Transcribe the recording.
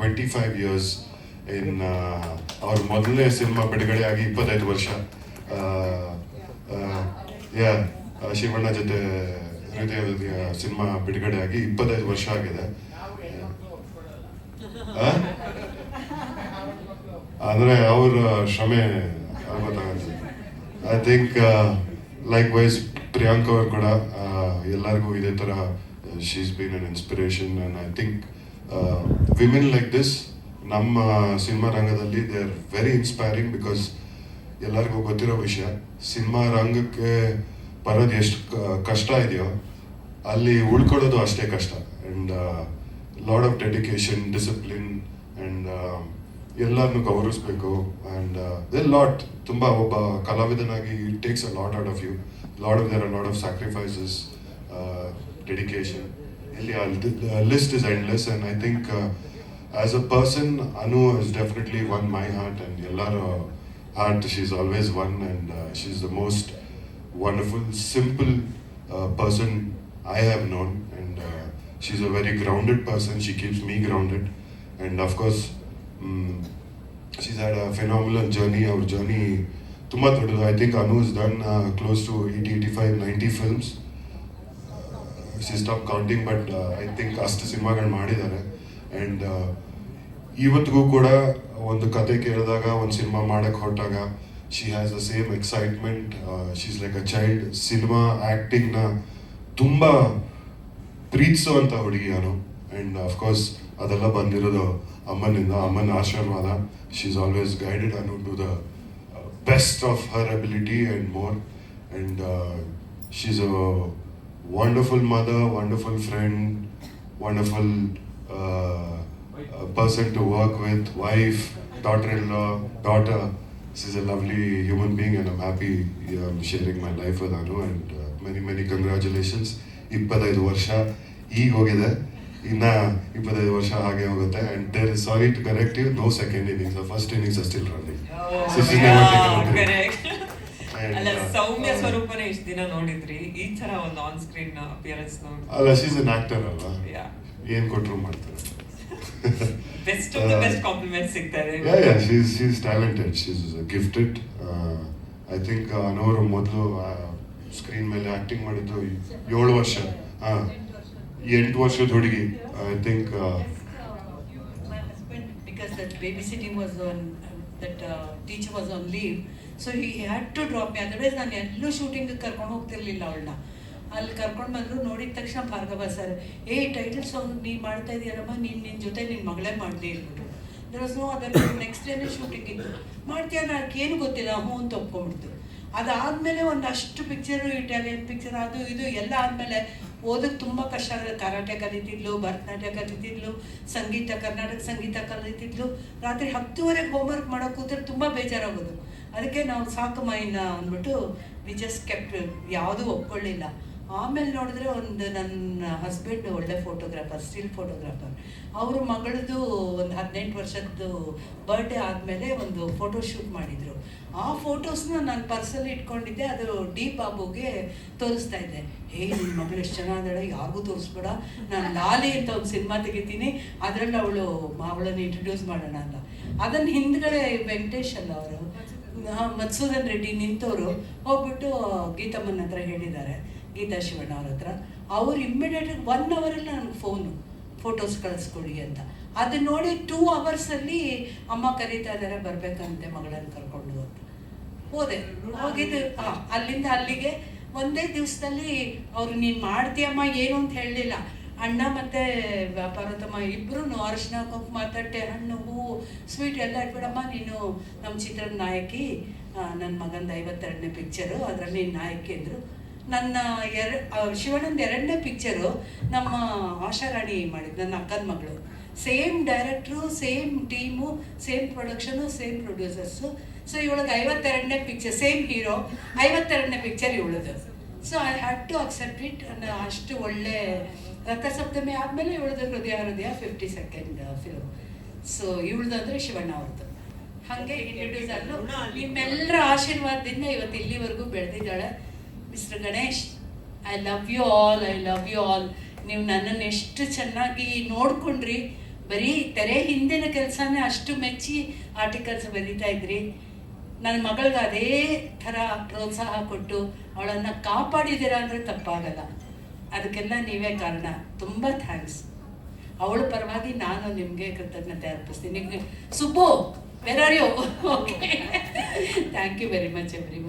Twenty five years in ಅವ್ರ ಮೊದಲನೇ cinema ಬಿಡುಗಡೆ ಆಗಿ ಇಪ್ಪತ್ತೈದು ವರ್ಷ. ಯಾ ಶಿವಣ್ಣ ಜೊತೆ ಹೃದಯ ಸಿನಿಮಾ ಬಿಡುಗಡೆ ಆಗಿ ಇಪ್ಪತ್ತೈದು ವರ್ಷ ಆಗಿದೆ? ಅಂದ್ರೆ ಅವ್ರ ಶ್ರಮೆ I think likewise Priyank ಅವ್ರು ಕೂಡ ಎಲ್ಲರಿಗೂ ಇದೇ ಥರ she's been an inspiration and I think women like this ನಮ್ಮ ಸಿನಿಮಾ ರಂಗದಲ್ಲಿ they are very inspiring because ಎಲ್ಲರಿಗೂ ಗೊತ್ತಿರೋ ವಿಷಯ ಸಿನಿಮಾ ರಂಗಕ್ಕೆ ಬರೋದು ಎಷ್ಟು ಕಷ್ಟ ಇದೆಯೋ, ಅಲ್ಲಿ ಉಳ್ಕೊಳ್ಳೋದು ಅಷ್ಟೇ ಕಷ್ಟ. And lot of dedication discipline and ಎಲ್ಲರನ್ನು ಗೌರವಿಸ್ಬೇಕು. ಆ್ಯಂಡ್ ದೆ ಲಾಟ್ ತುಂಬ ಒಬ್ಬ ಕಲಾವಿದನಾಗಿ it takes a lot out of you lot of there a lot of sacrifices dedication yeah, the list is endless, and I think uh, as a person, Anu has definitely won my heart and Yellar heart. She's always won, and uh, she's the most wonderful, simple uh, person I have known, and uh, she's a very grounded person. She keeps me grounded, and of course, um, she's had a phenomenal journey. Our journey. I think Anu has done uh, close to 80, 85, 90 films. She stop counting but I think ಅಷ್ಟು ಸಿನಿಮಾಗಳು ಮಾಡಿದ್ದಾರೆ. And ಇವತ್ತಿಗೂ ಕೂಡ ಒಂದು ಕತೆ ಕೇಳಿದಾಗ, ಒಂದು cinema ಮಾಡಕ್ಕೆ ಹೊರಟಾಗ she has the same excitement she's like a child cinema ಆ್ಯಕ್ಟಿಂಗ್ನ ತುಂಬ ಪ್ರೀತಿಸುವಂಥ ಹುಡುಗಿ ನಾನು ಆ್ಯಂಡ್ ಅಫ್ಕೋರ್ಸ್ ಅದೆಲ್ಲ ಬಂದಿರೋದು ಅಮ್ಮನಿಂದ, ಅಮ್ಮನ ಆಶೀರ್ವಾದ. She is always guided Anu to the best of her ability and more and she is a wonderful friend, wonderful uh, a person to work with, wife, daughter-in-law, daughter. She's a lovely human being, and I'm happy I'm sharing my life with Anu. And uh, many, many congratulations. ಇಪ್ಪತ್ತೈದು ವರ್ಷ ಈಗ ಹೋಗಿದೆ ಇನ್ನ ಇಪ್ಪತ್ತೈದು ವರ್ಷ ಹಾಗೆ ಹೋಗುತ್ತೆ and there is sorry to correct you know second innings first innings still running So ಅಲ್ಲ ಸೌಮ್ಯ ಸ್ವರೂಪನೇ ಇಷ್ಟ ದಿನ ನೋಡಿದ್ರಿ. ಈ ತರ ಒಂದು ಆನ್ ಸ್ಕ್ರೀನ್ ಅಪಿಯರೆನ್ಸ್ ನೋಡಿ ಅಲ್ಲ ಶೀಸ್ ಅನ್ ಆಕ್ಟರ್ ಅಲ್ವಾ? ಯಾ ಏನ್ ಕೊಟ್ರು ಮಾಡ್ತಾರೆ? Best of the best compliment ಸಿಗ್ತಾರೆ yeah yeah talented. She's uh, gifted. Uh, I think uh, ಅನವರು ಮೊದಲು ಸ್ಕ್ರೀನ್ ಮೇಲೆ ಆಕ್ಟಿಂಗ್ ಮಾಡಿದ್ದು ಏಳು ವರ್ಷ. ಎಂಟು ವರ್ಷದ ಹುಡುಗಿ. I think because because that babysitting was on, that uh, teacher was on leave, so he had to drop me otherwise ನಾನು ಎಲ್ಲೂ ಶೂಟಿಂಗ್ ಕರ್ಕೊಂಡು ಹೋಗ್ತಿರ್ಲಿಲ್ಲ ಅವಳನ್ನ. ಅಲ್ಲಿ ಕರ್ಕೊಂಡು ಬಂದ್ರು, ನೋಡಿದ ತಕ್ಷಣ ಭಾರ್ಗವ ಸರ್, ಏ ಟೈಟಲ್ ಸಾಂಗ್ ನೀ ಮಾಡ್ತಾ ಇದೀಯಲ್ಲಮ್ಮ, ನೀನು ನಿನ್ನ ಜೊತೆ ನಿನ್ನ ಮಗಳೇ ಮಾಡಲಿ ಅಂದ್ಬಿಟ್ಟು there was no other next ಡೇನೇ shooting ಇತ್ತು. ಮಾಡ್ತೀಯ ಏನು ಗೊತ್ತಿಲ್ಲ, ಹ್ಞೂ, ಅಂತ ಒಪ್ಕೊಂಡ್ಬಿಡ್ತು ಅದಾದ್ಮೇಲೆ ಒಂದಷ್ಟು ಪಿಕ್ಚರು ಇಟಾಲಿಯನ್ ಪಿಕ್ಚರ್ ಅದು ಇದು ಎಲ್ಲ ಆದಮೇಲೆ ಓದಕ್ಕೆ ತುಂಬ ಕಷ್ಟ ಆಗುತ್ತೆ. ಕರಾಟೆ ಕಲಿತಿದ್ಲು, ಭರತನಾಟ್ಯ ಕಲಿತಿದ್ಲು, ಸಂಗೀತ, ಕರ್ನಾಟಕ ಸಂಗೀತ ಕಲಿತಿದ್ಲು. ರಾತ್ರಿ ಹತ್ತುವರೆಗೆ ಹೋಮ್ವರ್ಕ್ ಮಾಡೋಕೆ ಕೂತ್ರೆ ತುಂಬ ಬೇಜಾರಾಗೋದು. ಅದಕ್ಕೆ ನಾವು ಸಾಕು ಮೈನ ಅಂದ್ಬಿಟ್ಟು ವಿ ಜಸ್ಟ್ ಕೆಪ್ಟ್ ಯಾವುದೂ ಒಪ್ಕೊಳ್ಳಿಲ್ಲ. ಆಮೇಲೆ ನೋಡಿದ್ರೆ ಒಂದು ನನ್ನ ಹಸ್ಬೆಂಡ್ ಒಳ್ಳೆ ಫೋಟೋಗ್ರಾಫರ್ ಸ್ಟಿಲ್ ಫೋಟೋಗ್ರಾಫರ್ ಅವ್ರ ಮಗಳದು ಒಂದು ಹದಿನೆಂಟು ವರ್ಷದ್ದು ಬರ್ಡೇ ಆದಮೇಲೆ ಒಂದು ಫೋಟೋ ಶೂಟ್ ಮಾಡಿದರು. ಆ ಫೋಟೋಸ್ನ ನಾನು ಪರ್ಸಲ್ಲಿ ಇಟ್ಕೊಂಡಿದ್ದೆ ಅದು ಡಿ ಬಾಬುಗೆ ತೋರಿಸ್ತಾ ಇದ್ದೆ. ಹೇ ನಿನ್ನ ಮಗಳು ಎಷ್ಟು ಚೆನ್ನಾಗಿದ್ದಾಳೆ ಯಾರಿಗೂ ತೋರಿಸ್ಬೇಡ. ನಾನು ಲಾಲಿ ಅಂತ ಒಂದು ಸಿನಿಮಾ ತೆಗಿತೀನಿ ಅದರಲ್ಲಿ ಅವಳು ಅವಳನ್ನು ಇಂಟ್ರೊಡ್ಯೂಸ್ ಮಾಡೋಣ ಅಂತ. ಅದನ್ನ ಹಿಂದ್ಗಡೆ ವೆಂಕಟೇಶ್ ಅಲ್ಲ ಅವರು. ಮಧುಸೂದನ್ ರೆಡ್ಡಿ ನಿಂತವರು. ಹೋಗ್ಬಿಟ್ಟು ಗೀತಮ್ಮನ ಹತ್ರ ಹೇಳಿದ್ದಾರೆ. ಗೀತಾ ಶಿವಣ್ಣ ಅವ್ರ ಹತ್ರ, ಅವ್ರು ಇಮ್ಮಿಡಿಯೇಟ್ ಒನ್ ಅವರಲ್ಲಿ ನನಗೆ ಫೋನು ಫೋಟೋಸ್ ಕಳಿಸ್ಕೊಡಿ ಅಂತ. ಅದನ್ನ ನೋಡಿ ಟೂ ಅವರ್ಸಲ್ಲಿ ಅಮ್ಮ ಕರೀತಾ ಇದ್ದಾರೆ ಬರಬೇಕಂತೆ ಮಗಳನ್ನ ಕರ್ಕೊಂಡು ಅಂತ. ಹೋದೆ. ಹೋಗಿದ್ದು ಅಲ್ಲಿಂದ ಅಲ್ಲಿಗೆ ಒಂದೇ ದಿವಸದಲ್ಲಿ ಅವ್ರು, ನೀನು ಮಾಡ್ತೀಯಮ್ಮ ಏನು ಅಂತ ಹೇಳಲಿಲ್ಲ. ಅಣ್ಣ ಮತ್ತೆ ವ್ಯಾಪಾರೋತ್ತಮ ಇಬ್ರು ಅರಿಶಿನ, ಕುಂಕುಮ, ತಟ್ಟೆ, ಹಣ್ಣು, ಹೂವು ಸ್ವೀಟ್ ಎಲ್ಲ ಇಟ್ಬಿಡಮ್ಮ, ನೀನು ನಮ್ಮ ಚಿತ್ರದ ನಾಯಕಿ ನನ್ನ ಮಗಂದು ಐವತ್ತೆರಡನೇ ಪಿಕ್ಚರು ಅದರಲ್ಲಿ ನೀನು ನಾಯಕಿ ಅಂದರು. ನನ್ನ ಎರ ಶಿವಣ್ಣನ ಎರಡನೇ ಪಿಕ್ಚರು ನಮ್ಮ ಆಶಾರಾಣಿ ಮಾಡಿದ್ದು, ನನ್ನ ಅಕ್ಕನ ಮಗಳು. Same director same team same production same producers so ಇವಳಿಗೆ ಐವತ್ತೆರಡನೇ ಪಿಕ್ಚರ್ ಸೇಮ್ ಹೀರೋ ಐವತ್ತೆರಡನೇ picture ಇವಳದು so I had to accept it ಅಷ್ಟು ಒಳ್ಳೆ ರಥಸಪ್ತಮಿ ಆದಮೇಲೆ ಇವಳದು Hrudaya Hrudaya fifty second film so ಇವಳದು ಅಂದರೆ ಶಿವಣ್ಣ ಅವ್ರದ್ದು. ಹಾಗೆ ಇಂಟ್ರೊಡ್ಯೂಸ್ ಆದ್ಲು. ನಿಮ್ಮೆಲ್ಲರ ಆಶೀರ್ವಾದದಿಂದ ಇವತ್ತು ಇಲ್ಲಿವರೆಗೂ ಬೆಳೆದಿದ್ದಾಳೆ. Mister Ganesh I love you all I love you all ನೀವು ನನ್ನನ್ನು ಎಷ್ಟು ಚೆನ್ನಾಗಿ ನೋಡ್ಕೊಂಡ್ರಿ, ಬರೀ ತೆರೆ ಹಿಂದಿನ ಕೆಲಸನೇ ಅಷ್ಟು ಮೆಚ್ಚಿ ಆರ್ಟಿಕಲ್ಸ್ ಬರೀತಾ ಇದ್ರಿ. ನನ್ನ ಮಗಳಿಗೆ ಅದೇ ಥರ ಪ್ರೋತ್ಸಾಹ ಕೊಟ್ಟು ಅವಳನ್ನು ಕಾಪಾಡಿದ್ದೀರಾ ಅಂದರೆ ತಪ್ಪಾಗಲ್ಲ. ಅದಕ್ಕೆಲ್ಲ ನೀವೇ ಕಾರಣ. ತುಂಬ ಥ್ಯಾಂಕ್ಸ್. ಅವಳ ಪರವಾಗಿ ನಾನು ನಿಮಗೆ ಕೃತಜ್ಞತೆ ಅರ್ಪಿಸ್ತೀನಿ. Subbu where are you okay thank you very much every